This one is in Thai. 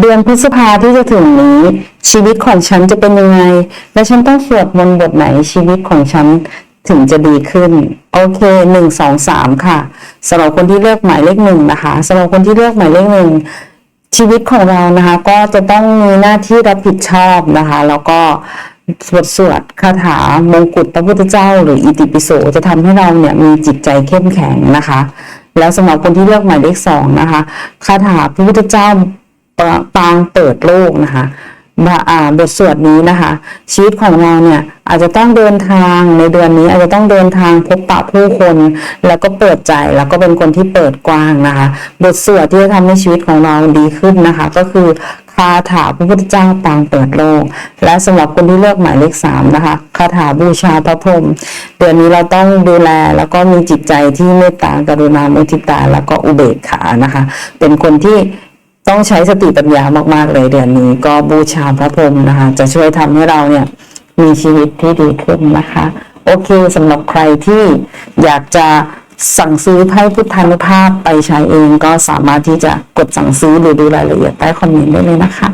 เดือนพฤษภาที่จะถึงนี้ ชีวิตของฉันจะเป็นยังไง และฉันต้องสวดมนต์บทไหนชีวิตของฉันถึงจะดีขึ้น โอเคหนึ่งสองสามค่ะสำหรับคนที่เลือกหมายเลขหนึ่งนะคะสำหรับคนที่เลือกหมายเลขหนึ่งชีวิตของเรานะคะ ก็จะต้องมีหน้าที่รับผิดชอบนะคะ แล้วก็สวดสวดคาถามงกุฎพระพุทธเจ้า หรืออิติปิโสจะทำให้เราเนี่ยมีจิตใจเข้มแข็งนะคะ แล้วสำหรับคนที่เลือกหมายเลขสองนะคะคาถาพระพุทธเจ้า ปาปางเปิดโลกนะคะบทสวดนี้นะคะ ชีวิตของเราเนี่ยอาจจะต้องเดินทางในเดือนนี้อาจจะต้องเดินทางพบปะผู้คน แล้วก็เปิดใจแล้วก็เป็นคนที่เปิดกว้างนะคะ บทสวดที่จะทำให้ชีวิตของเราดีขึ้นนะคะ ก็คือคาถาพระพุทธเจ้าปางเปิดโลก และสำหรับคนที่เลือกหมายเลขสามนะคะคาถาบูชาพระพรหมเดือนนี้เราต้องดูแลแล้วก็มีจิตใจที่เมตตากรุณามุทิตาแล้วก็อุเบกขานะคะ เป็นคนที่ ต้องใช้สติปัญญามาก ๆ เลยเดือนนี้ ก็บูชาพระพรหมนะคะ จะช่วยทำให้เราเนี่ยมีชีวิตที่ดีขึ้นนะคะ โอเคสำหรับใครที่อยากจะสั่งซื้อไพ่พุทธานุภาพไปใช้เองก็สามารถที่จะกดสั่งซื้อหรือดูรายละเอียดใต้คอมเมนต์ได้เลยนะคะ